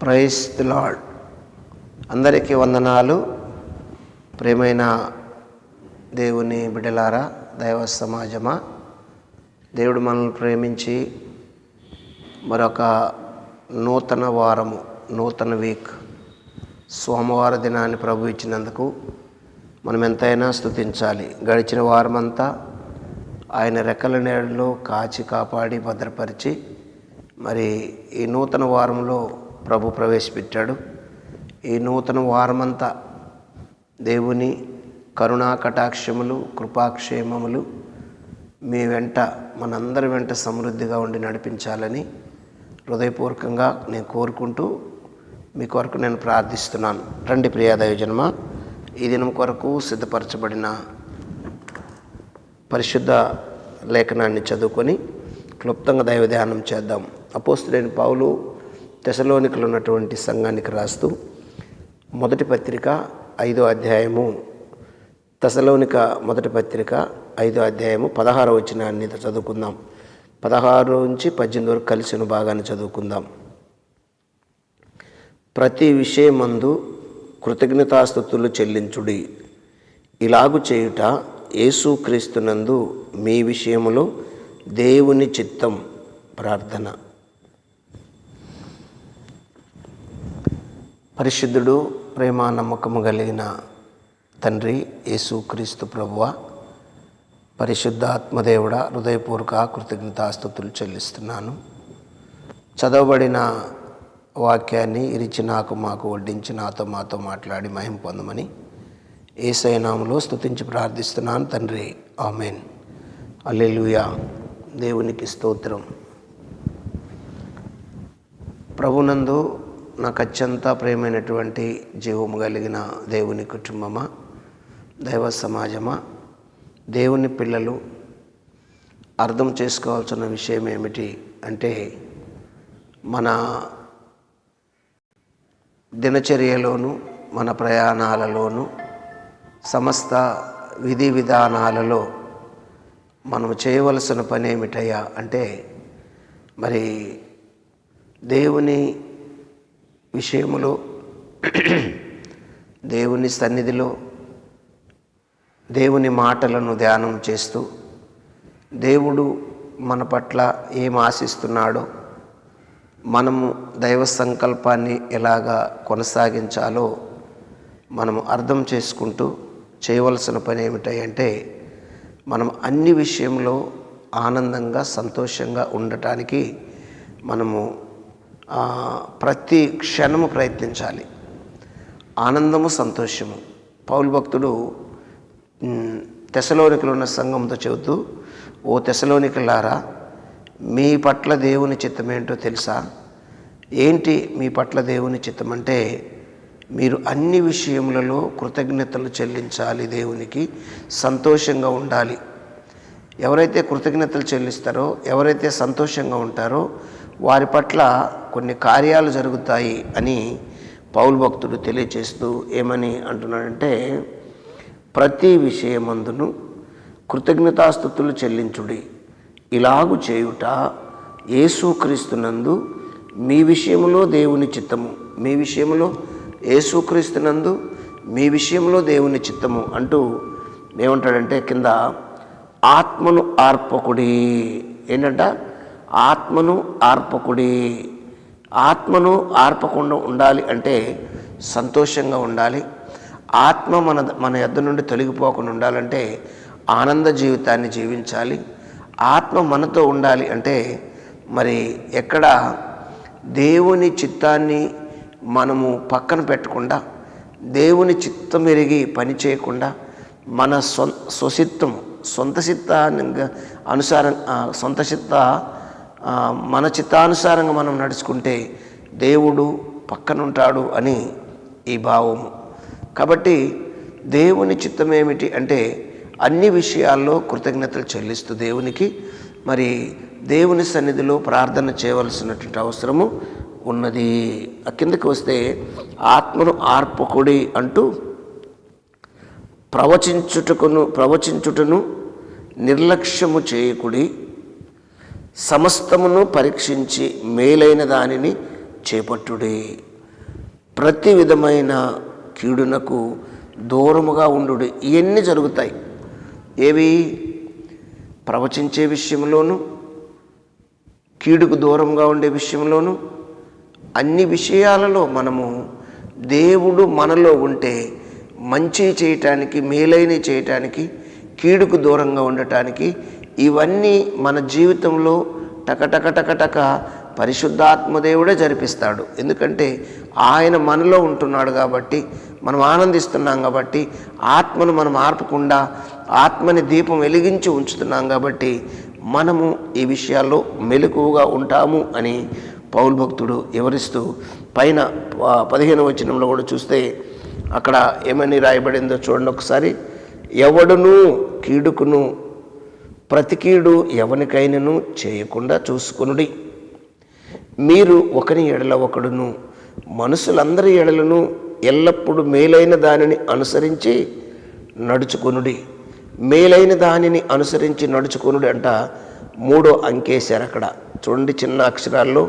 Price the lord అందరికీ వందనాలు. ప్రేమైన దేవుని బిడ్డలారా దైవ సమాజమా దేవుడు మనల్ని ప్రేమించి మరొక నూతన వారము నూతన వీక్ సోమవార దినాన్ని ప్రభు ఇచ్చినందుకు మనం ఎంతైనా స్తుతించాలి. గడిచిన వారమంతా ఆయన రెక్కల నీడలో కాచి కాపాడి భద్రపరిచి మరి ఈ నూతన వారంలో ప్రభు ప్రవేశపెట్టాడు. ఈ నూతన వారమంతా దేవుని కరుణా కటాక్షములు కృపాక్షేమములు మీ వెంట మనందరి వెంట సమృద్ధిగా ఉండి నడిపించాలని హృదయపూర్వకంగా నేను కోరుకుంటూ మీ కొరకు నేను ప్రార్థిస్తున్నాను. రండి ప్రియాదయోజన్మ ఈ దినం కొరకు సిద్ధపరచబడిన పరిశుద్ధ లేఖనాన్ని చదువుకొని క్లుప్తంగా దైవ ధ్యానం చేద్దాం. అపోస్తుడైన పావులు దశలోనికలు ఉన్నటువంటి సంఘానికి రాస్తూ మొదటి పత్రిక ఐదో అధ్యాయము దశలోనిక మొదటి పత్రిక ఐదో అధ్యాయము పదహారు వచ్చినాన్ని చదువుకుందాం. పదహారు నుంచి పద్దెనిమిది వరకు కలిసిన భాగాన్ని చదువుకుందాం. ప్రతి విషయమందు కృతజ్ఞతాస్థుతులు చెల్లించుడి. ఇలాగు చేయుట యేసుక్రీస్తునందు మీ విషయములో దేవుని చిత్తం ప్రార్థన. పరిశుద్ధుడు ప్రేమ నమ్మకము కలిగిన తండ్రి యేసుక్రీస్తు ప్రభువ పరిశుద్ధాత్మదేవుడ హృదయపూర్వక కృతజ్ఞతాస్థుతులు చెల్లిస్తున్నాను. చదవబడిన వాక్యాన్ని ఇరిచి నాకు మాకు వడ్డించి నాతో మాతో మాట్లాడి మహిం పొందమని ఏసైనాములో స్తుతించి ప్రార్థిస్తున్నాను తండ్రి. ఆమెన్. అల్లెలుయా దేవునికి స్తోత్రం. ప్రభునందు నాకు అత్యంత ప్రియమైనటువంటి జీవము కలిగిన దేవుని కుటుంబమా దైవ సమాజమా దేవుని పిల్లలు అర్థం చేసుకోవాల్సిన విషయం ఏమిటి అంటే మన దినచర్యలోను మన ప్రయాణాలలోను సమస్త విధి విధానాలలో మనం చేయవలసిన పని ఏమిటయ్యా అంటే మరి దేవుని విషయములో దేవుని సన్నిధిలో దేవుని మాటలను ధ్యానం చేస్తూ దేవుడు మన పట్ల ఏం ఆశిస్తున్నాడో మనము దైవ సంకల్పాన్ని ఎలాగా కొనసాగించాలో మనము అర్థం చేసుకుంటూ చేయవలసిన పని ఏమిటంటే మనం అన్ని విషయంలో ఆనందంగా సంతోషంగా ఉండటానికి మనము ప్రతి క్షణము ప్రయత్నించాలి. ఆనందము సంతోషము. పౌలు భక్తుడు తెసలోనికలు ఉన్న సంఘంతో చెబుతూ ఓ తెసలోనికలారా మీ పట్ల దేవుని చిత్తం ఏంటో తెలుసా? ఏంటి మీ పట్ల దేవుని చిత్తం అంటే మీరు అన్ని విషయములలో కృతజ్ఞతలు చెల్లించాలి దేవునికి సంతోషంగా ఉండాలి. ఎవరైతే కృతజ్ఞతలు చెల్లిస్తారో ఎవరైతే సంతోషంగా ఉంటారో వారి పట్ల కొన్ని కార్యాలు జరుగుతాయి అని పౌలు భక్తుడు తెలియచేస్తూ ఏమని అంటున్నాడంటే ప్రతి విషయమందును కృతజ్ఞతాస్థుతులు చెల్లించుడి. ఇలాగు చేయుట యేసుక్రీస్తునందు మీ విషయంలో దేవుని చిత్తము. మీ విషయంలో యేసుక్రీస్తునందు మీ విషయంలో దేవుని చిత్తము అంటూ ఏమంటాడంటే కింద ఆత్మను ఆర్పకుడి. ఏంటంట? ఆత్మను ఆర్పకుడి. ఆత్మను ఆర్పకుండా ఉండాలి అంటే సంతోషంగా ఉండాలి. ఆత్మ మన మన ఎద్ద నుండి తొలగిపోకుండా ఉండాలంటే ఆనంద జీవితాన్ని జీవించాలి. ఆత్మ మనతో ఉండాలి అంటే మరి ఎక్కడ దేవుని చిత్తాన్ని మనము పక్కన పెట్టకుండా దేవుని చిత్తం ఎరిగి పని చేయకుండా మన స్వ స్వసిత్తం సొంత చిత్తాన్ని అనుసారం సొంత చిత్త మన చిత్తానుసారంగా మనం నడుచుకుంటే దేవుడు పక్కనుంటాడు అని ఈ భావము కాబట్టి దేవుని చిత్తం ఏమిటి అంటే అన్ని విషయాల్లో కృతజ్ఞతలు చెల్లిస్తూ దేవునికి మరి దేవుని సన్నిధిలో ప్రార్థన చేయవలసినటువంటి అవసరము ఉన్నది. కిందకి వస్తే ఆత్మను ఆర్పకుడి అంటూ ప్రవచించుటకును ప్రవచించుటను నిర్లక్ష్యము చేయకుడి సమస్తమును పరీక్షించి మేలైన దానిని చేపట్టుడే. ప్రతి విధమైన కీడునకు దూరముగా ఉండు ఇవన్నీ జరుగుతాయి. ఏవి? ప్రవచించే విషయంలోనూ కీడుకు దూరంగా ఉండే విషయంలోనూ అన్ని విషయాలలో మనము దేవుడు మనలో ఉంటే మంచి చేయటానికి మేలైన చేయటానికి కీడుకు దూరంగా ఉండటానికి ఇవన్నీ మన జీవితంలో టకటక టకటక పరిశుద్ధాత్మదేవుడే జరిపిస్తాడు. ఎందుకంటే ఆయన మనలో ఉంటున్నాడు కాబట్టి మనం ఆనందిస్తున్నాం కాబట్టి ఆత్మను మనం ఆర్పకుండా ఆత్మని దీపం వెలిగించి ఉంచుతున్నాం కాబట్టి మనము ఈ విషయాల్లో మెలకువగా ఉంటాము అని పౌల్ భక్తుడు వివరిస్తూ పైన ప- పదిహేను వచనంలో కూడా చూస్తే అక్కడ ఏమని రాయబడిందో చూడండి ఒకసారి. ఎవడును కీడుకును ప్రతికీడు ఎవనికైనను చేయకుండా చూసుకునుడి. మీరు ఒకని ఎడల ఒకడును మనుషులందరి ఎడలను ఎల్లప్పుడూ మేలైన దానిని అనుసరించి నడుచుకునుడి. మేలైన దానిని అనుసరించి నడుచుకునుడి అంట మూడో అంకేశారు అక్కడ. చూడండి చిన్న అక్షరాల్లో.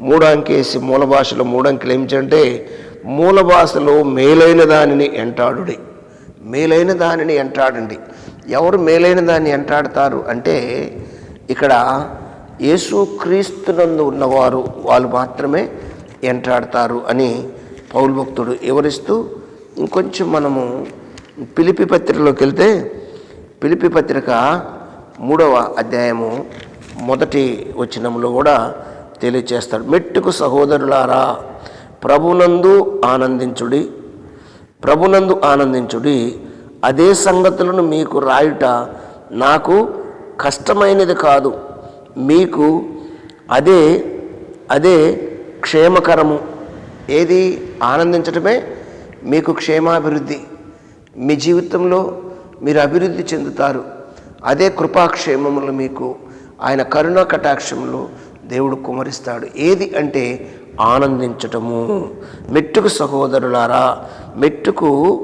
మూడో అంకేసి మూల భాషలో మూడు అంకెలు ఏమిటంటే మూల భాషలో మేలైన దానిని ఎంటాడుడి. మేలైన దానిని ఎంటాడండి. ఎవరు మేలైన దాన్ని ఎంటాడతారు అంటే ఇక్కడ యేసుక్రీస్తునందు ఉన్నవారు వాళ్ళు మాత్రమే ఎంటాడతారు అని పౌల్ భక్తుడు వివరిస్తూ ఇంకొంచెం మనము పిలిపి పత్రికలోకి వెళ్తే పిలిపి పత్రిక మూడవ అధ్యాయము మొదటి వచనంలో కూడా తెలియచేస్తాడు. మెట్టుకు సహోదరులారా ప్రభునందు ఆనందించుడి ప్రభునందు ఆనందించుడి అదే సంగతులను మీకు రాయుట నాకు కష్టమైనది కాదు. మీకు అదే అదే క్షేమకరము. ఏది ఆనందించటమే మీకు క్షేమాభివృద్ధి. మీ జీవితంలో మీరు అభివృద్ధి చెందుతారు. అదే కృపాక్షేమములు మీకు ఆయన కరుణా కటాక్షములు దేవుడు కుమరిస్తాడు. ఏది అంటే ఆనందించటము. మెట్టుకు సహోదరులారా మెట్టుకు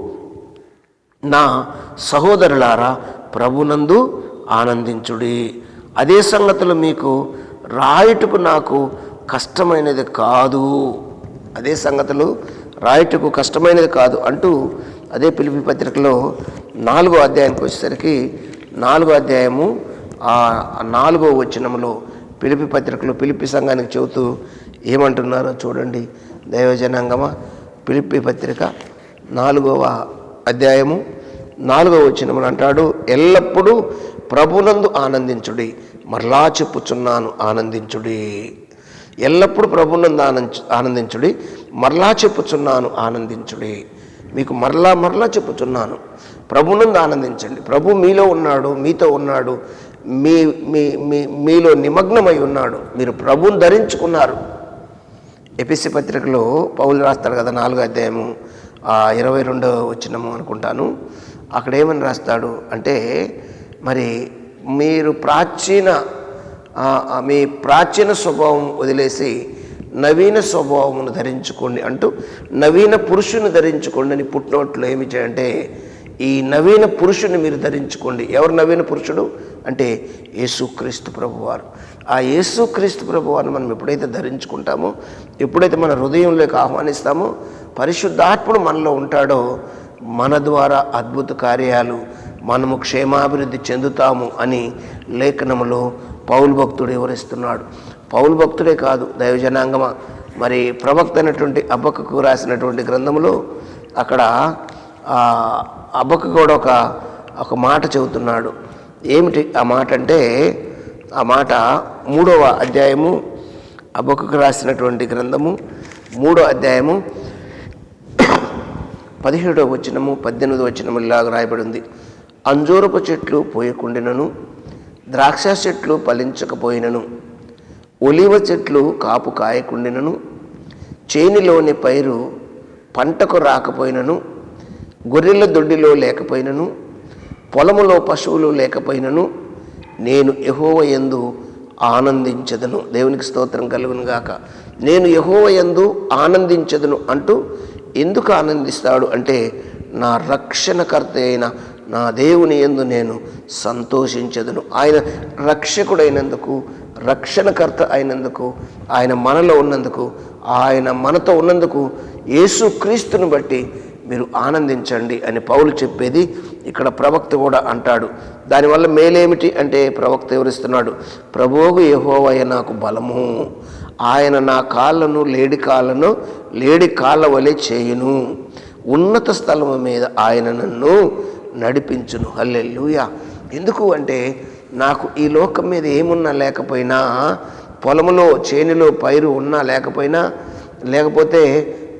నా సహోదరులారా ప్రభునందు ఆనందించుడి. అదే సంగతులు మీకు రాయుటకు నాకు కష్టమైనది కాదు. అదే సంగతులు రాయుటకు కష్టమైనది కాదు అంటూ అదే పిలిపి పత్రికలో నాలుగో అధ్యాయానికి వచ్చేసరికి నాలుగో అధ్యాయము ఆ నాలుగో వచనంలో పిలిపి పత్రికలో పిలిపి సంఘానికి చెబుతూ ఏమంటున్నారో చూడండి. దైవజనాంగమ పిలిపి పత్రిక నాలుగవ అధ్యాయము నాలుగవ వచనములు అంటాడు ఎల్లప్పుడూ ప్రభునందు ఆనందించుడి మరలా చెప్పుచున్నాను ఆనందించుడి. ఎల్లప్పుడూ ప్రభునందు ఆనంద ఆనందించుడి మరలా చెప్పుచున్నాను ఆనందించుడి. మీకు మరలా మరలా చెప్పుచున్నాను. ప్రభునందు ఆనందించండి. ప్రభు మీలో ఉన్నాడు మీతో ఉన్నాడు మీ మీ మీ మీలో నిమగ్నమై ఉన్నాడు. మీరు ప్రభుని ధరించుకున్నారు. ఎపిసి పత్రికలో పౌలు రాస్తాడు కదా నాలుగో అధ్యాయము ఇరవై రెండో వచ్చినము అనుకుంటాను. అక్కడ ఏమని రాస్తాడు అంటే మరి మీరు ప్రాచీన మీ ప్రాచీన స్వభావం వదిలేసి నవీన స్వభావమును ధరించుకోండి అంటూ నవీన పురుషుని ధరించుకోండి అని పుట్టినోట్లో ఏమి చేయంటే ఈ నవీన పురుషుని మీరు ధరించుకోండి. ఎవరు నవీన పురుషుడు? అంటే యేసుక్రీస్తు ప్రభువారు. ఆ యేసుక్రీస్తు ప్రభువారిని మనం ఎప్పుడైతే ధరించుకుంటామో ఎప్పుడైతే మన హృదయంలోకి ఆహ్వానిస్తామో పరిశుద్ధాత్ముడు మనలో ఉంటాడో మన ద్వారా అద్భుత కార్యాలు మనము క్షేమాభివృద్ధి చెందుతాము అని లేఖనములో పౌలు భక్తుడు వివరిస్తున్నాడు. పౌలు భక్తుడే కాదు దైవజనాంగమ. మరి ప్రవక్త అయినటువంటి అబ్బకకు రాసినటువంటి గ్రంథంలో అక్కడ అబ్బకు కూడా ఒక ఒక మాట చెబుతున్నాడు. ఏమిటి ఆ మాట అంటే ఆ మాట మూడవ అధ్యాయము అబ్బకు రాసినటువంటి గ్రంథము మూడో అధ్యాయము పదిహేడవ వచనము పద్దెనిమిదవ వచనము ఇలాగ రాయబడింది. అంజూరపు చెట్లు పోయకుండినను ద్రాక్ష చెట్లు ఫలించకపోయినను ఒలివ చెట్లు కాపు కాయకుండినను చేనిలోని పైరు పంటకు రాకపోయినను గొర్రెల దొడ్డిలో లేకపోయినను పొలములో పశువులు లేకపోయినను నేను యహోవ యందు ఆనందించదను. దేవునికి స్తోత్రం కలుగునుగాక. నేను యహోవ యందు ఆనందించదను అంటూ ఎందుకు ఆనందిస్తాడు అంటే నా రక్షణకర్త అయిన నా దేవుని ఎందు నేను సంతోషించదును. ఆయన రక్షకుడైనందుకు రక్షణకర్త అయినందుకు ఆయన మనలో ఉన్నందుకు ఆయన మనతో ఉన్నందుకు యేసు క్రీస్తుని బట్టి మీరు ఆనందించండి అని పౌలు చెప్పేది ఇక్కడ ప్రవక్త కూడా అంటాడు. దానివల్ల మేలేమిటి అంటే ప్రవక్త వివరిస్తున్నాడు ప్రభువుకు యహోవయ నాకు బలము. ఆయన నా కాళ్ళను లేడి కాళ్ళను లేడి కాళ్ళ వలె చేయును. ఉన్నత స్థలము మీద ఆయన నన్ను నడిపించును. హల్లెల్లుయా ఎందుకు అంటే నాకు ఈ లోకం మీద ఏమున్నా లేకపోయినా పొలములో చేనులో పైరు ఉన్నా లేకపోయినా లేకపోతే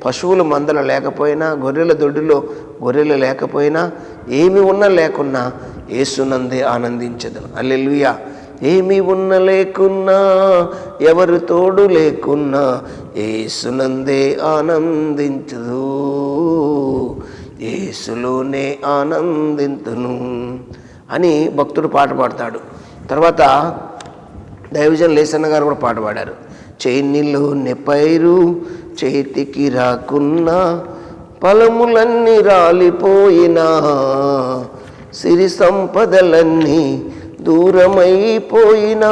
పశువుల మందల లేకపోయినా గొర్రెల దొడ్డిలో గొర్రెలు లేకపోయినా ఏమి ఉన్నా లేకున్నా ఏసునందే ఆనందించదు అల్లెలుయా ఏమి ఉన్న లేకున్నా ఎవరు తోడు లేకున్నా ఏసునందే ఆనందించదు. ఏసులోనే ఆనందింతును అని భక్తుడు పాట పాడతాడు. తర్వాత దైవజన్ లేసన్న గారు కూడా పాట పాడారు. చేనిలో నెపైరు చేతికి రాకున్నా ఫలములన్నీ రాలిపోయినా సిరి సంపదలన్నీ దూరమైపోయినా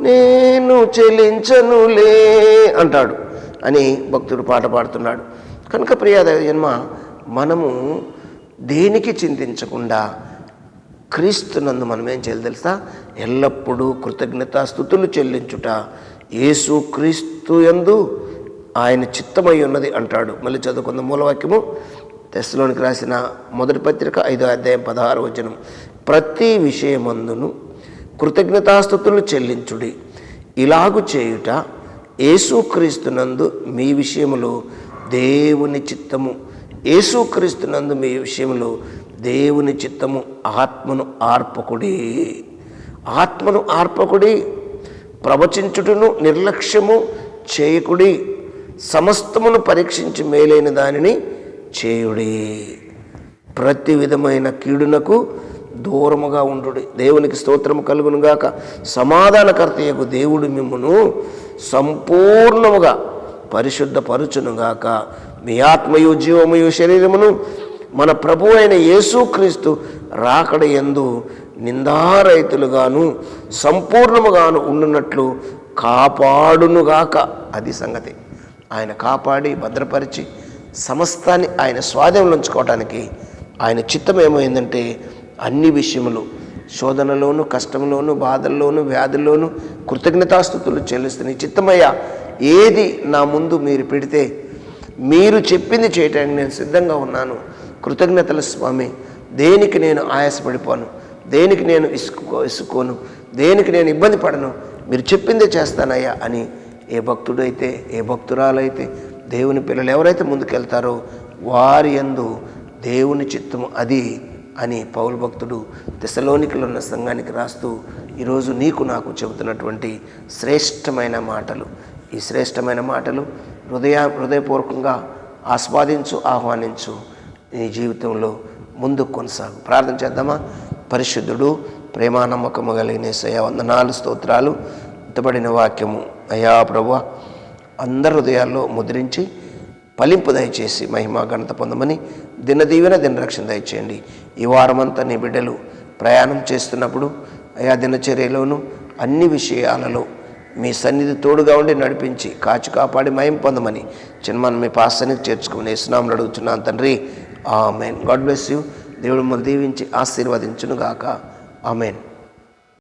నేను చెలించనులే అంటాడు. అని భక్తుడు పాట పాడుతున్నాడు. కనుక ప్రియాదేవ జన్మ మనము దేనికి చింతించకుండా క్రీస్తునందు మనం ఏం చేయాలి తెలుసా? ఎల్లప్పుడూ కృతజ్ఞత స్థుతులు చెల్లించుట. యేసు క్రీస్తు యందు ఆయన చిత్తమై ఉన్నది అంటాడు. మళ్ళీ చదువుకున్న మూలవాక్యము. తెస్సులోనికి రాసిన మొదటి పత్రిక ఐదో అధ్యాయం పదహారు వచనం. ప్రతి విషయమందును కృతజ్ఞతాస్థుతులు చెల్లించుడి. ఇలాగు చేయుట యేసుక్రీస్తునందు మీ విషయములో దేవుని చిత్తము. యేసుక్రీస్తునందు మీ విషయంలో దేవుని చిత్తము ఆత్మను ఆర్పకుడి. ఆత్మను ఆర్పకుడి ప్రవచించుటను నిర్లక్ష్యము చేయకుడి. సమస్తమును పరీక్షించి మేలైన దానిని చేయుడి. ప్రతి విధమైన కీడునకు దూరముగా ఉండు దేవునికి స్తోత్రము కలుగునుగాక. సమాధానకర్తయ్యకు దేవుడు మిమ్మను సంపూర్ణముగా పరిశుద్ధపరచునుగాక. మీ ఆత్మయు జీవమయు శరీరమును మన ప్రభు అయిన యేసుక్రీస్తు రాకడ ఎందు నిందారైతులుగాను సంపూర్ణముగాను ఉండునట్లు కాపాడునుగాక. అది సంగతి. ఆయన కాపాడి భద్రపరిచి సమస్తాన్ని ఆయన స్వాధీనంలో ఉంచుకోవటానికి ఆయన చిత్తం ఏమైందంటే అన్ని విషయములు శోధనలోను కష్టంలోను బాధల్లోను వ్యాధుల్లోను కృతజ్ఞతాస్థుతులు చెల్లిస్తున్న చిత్తమయ్యా చిత్తమయ్య ఏది నా ముందు మీరు పెడితే మీరు చెప్పింది చేయటానికి నేను సిద్ధంగా ఉన్నాను. కృతజ్ఞతల స్వామి. దేనికి నేను ఆయాసపడిపోను? దేనికి నేను ఇసుకో ఇసుకోను దేనికి నేను ఇబ్బంది పడను? మీరు చెప్పిందే చేస్తానయ్యా అని ఏ భక్తుడైతే ఏ భక్తురాలైతే దేవుని పిల్లలు ఎవరైతే ముందుకెళ్తారో వారి యందు దేవుని చిత్తము అది అని పౌరు భక్తుడు దశలోనికలు ఉన్న సంఘానికి రాస్తూ ఈరోజు నీకు నాకు చెబుతున్నటువంటి శ్రేష్టమైన మాటలు. ఈ శ్రేష్టమైన మాటలు హృదయ హృదయపూర్వకంగా ఆస్వాదించు ఆహ్వానించు. నీ జీవితంలో ముందుకు కొనసాగు. ప్రార్థన చేద్దామా? పరిశుద్ధుడు ప్రేమానమ్మకము కలిగిన సయ వందనాలు స్తోత్రాలు. ఉత్తబడిన వాక్యము. అయా ప్రభు అందరి హృదయాల్లో ముద్రించి ఫలింపు దయచేసి మహిమ ఘనత పొందమని దినదీవెన దినరక్షణ దయచేయండి. ఈ వారమంతా నీ బిడ్డలు ప్రయాణం చేస్తున్నప్పుడు అయా దినచర్యలోనూ అన్ని విషయాలలో మీ సన్నిధి తోడుగా ఉండి నడిపించి కాచి కాపాడి మయం పొందమని చిన్న మీ పాస్తానికి చేర్చుకుని స్నామలు అడుగుతున్నాను తండ్రి. ఆమెన్. God bless you. దేవుడు మనం దీవించి ఆశీర్వదించునుగాక. ఆమెన్.